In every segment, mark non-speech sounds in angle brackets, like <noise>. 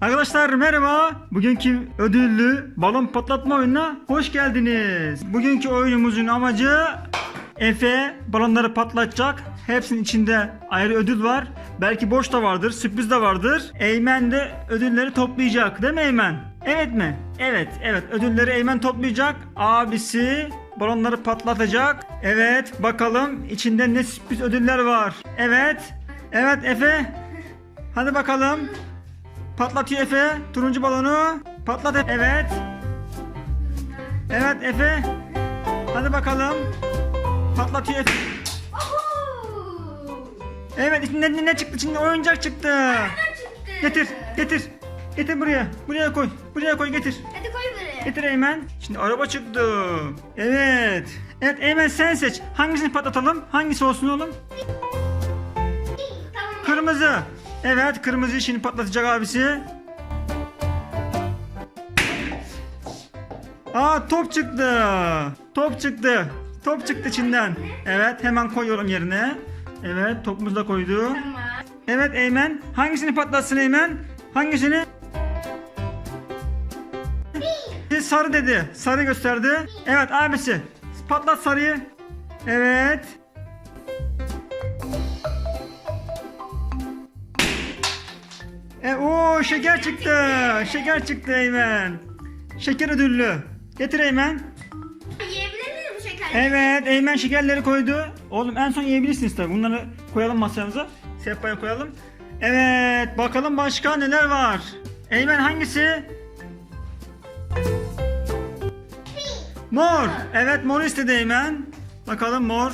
Arkadaşlar merhaba. Bugünkü ödüllü balon patlatma oyununa hoş geldiniz. Bugünkü oyunumuzun amacı Efe balonları patlatacak. Hepsinin içinde ayrı ödül var. Belki boş da vardır, sürpriz de vardır. Eymen de ödülleri toplayacak. Değil mi Eymen? Evet mi? Evet, evet. Ödülleri Eymen toplayacak. Abisi balonları patlatacak. Evet, bakalım içinde ne sürpriz ödüller var. Evet. Evet Efe. Hadi bakalım. Patlatıyor Efe. Turuncu balonu. Patlat Efe. Evet. Evet Efe. Hadi bakalım. Patlatıyor Efe. Evet içinde ne, ne çıktı? İçinde oyuncak çıktı. Getir. Getir. Getir buraya. Buraya koy. Buraya koy getir. Hadi koy buraya. Getir Eymen. Şimdi araba çıktı. Evet. Evet Eymen sen seç. Hangisini patlatalım? Hangisi olsun oğlum? Tamam. Kırmızı. Evet kırmızıyı şimdi patlatacak abisi. Aa top çıktı. Top çıktı. Top çıktı içinden. Evet hemen koyuyorum yerine. Evet topumuzu da koydu. Evet Eymen. Hangisini patlatsın Eymen? Hangisini? Sarı dedi. Sarı gösterdi. Evet abisi. Patlat sarıyı. Evet. Şeker çıktı. Şeker çıktı Eymen. Şeker ödüllü. Getir Eymen. Yiyebilir miyim bu şekerleri? Evet Eymen şekerleri koydu. Oğlum en son yiyebilirsiniz tabii. Bunları koyalım masamıza. Sehpaya koyalım. Evet bakalım başka neler var. Eymen hangisi? Mor. Evet mor istedi Eymen. Bakalım mor.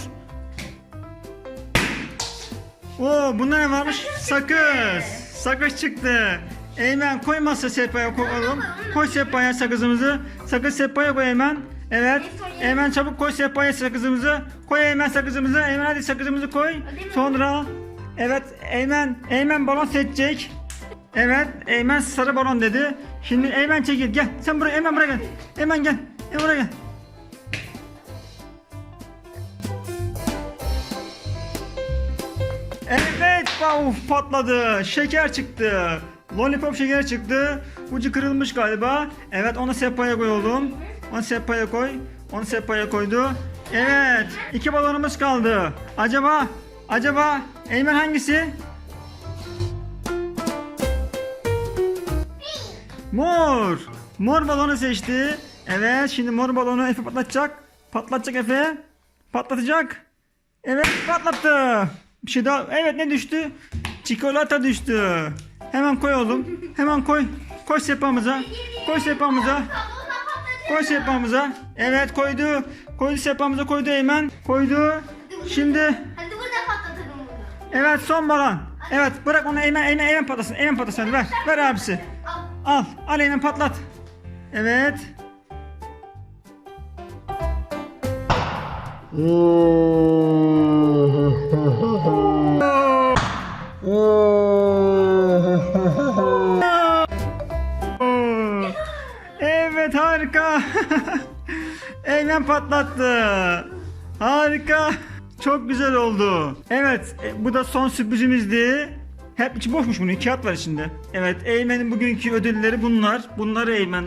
Oo bunda ne varmış? Sakız. Sakız çıktı. Eymen koy masa sehpaya koyalım. Koy sehpaya sakızımızı. Sakız sehpaya koy Eymen. Evet. Eymen çabuk koy sehpaya sakızımızı. Koy Eymen sakızımızı. Eymen hadi sakızımızı koy. Sonra evet Eymen Eymen balon seçecek. Evet Eymen sarı balon dedi. Şimdi Eymen çekil gel. Sen buraya Eymen buraya gel. Eymen gel. Eymen buraya gel. Evet uf, patladı. Şeker çıktı. Lollipop şeker çıktı. Ucu kırılmış galiba. Evet onu sehpaya koyalım. Onu sehpaya koy. Onu sehpaya koydu. Evet. iki balonumuz kaldı. Acaba acaba Eymen hangisi? Mor. Mor balonu seçti. Evet şimdi mor balonu Efe patlatacak. Patlatacak Efe. Patlatacak. Evet patlattı. Bir şey daha. Evet ne düştü? Çikolata düştü. Hemen koy oğlum. Hemen koy. Koy sehpamıza. Koy sehpamıza. Koy sehpamıza. Evet koydu. Koydu sehpamıza koydu Eymen. Koydu. Şimdi Hadi burada patlatalım bunu. evet son balon. Evet bırak onu Eymen Eymen Eymen patlasın. Eymen patlasın hadi ver. Ver abisi. Al. Al. Al Eymen patlat. Evet. <laughs> Evet harika. <laughs> Eymen patlattı. Harika. Çok güzel oldu. Evet e, bu da son sürprizimizdi. Hep içi boşmuş bunun kağıt var içinde. Evet Eymen'in bugünkü ödülleri bunlar. Bunları Eymen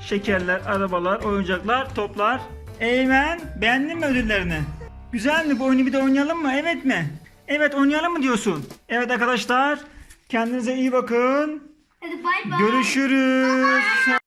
şekerler, arabalar, oyuncaklar, toplar. Eymen beğendin mi ödüllerini? Güzel mi? Bu oyunu bir de oynayalım mı? Evet mi? Evet oynayalım mı diyorsun? Evet arkadaşlar kendinize iyi bakın. Hadi bay bay. Görüşürüz.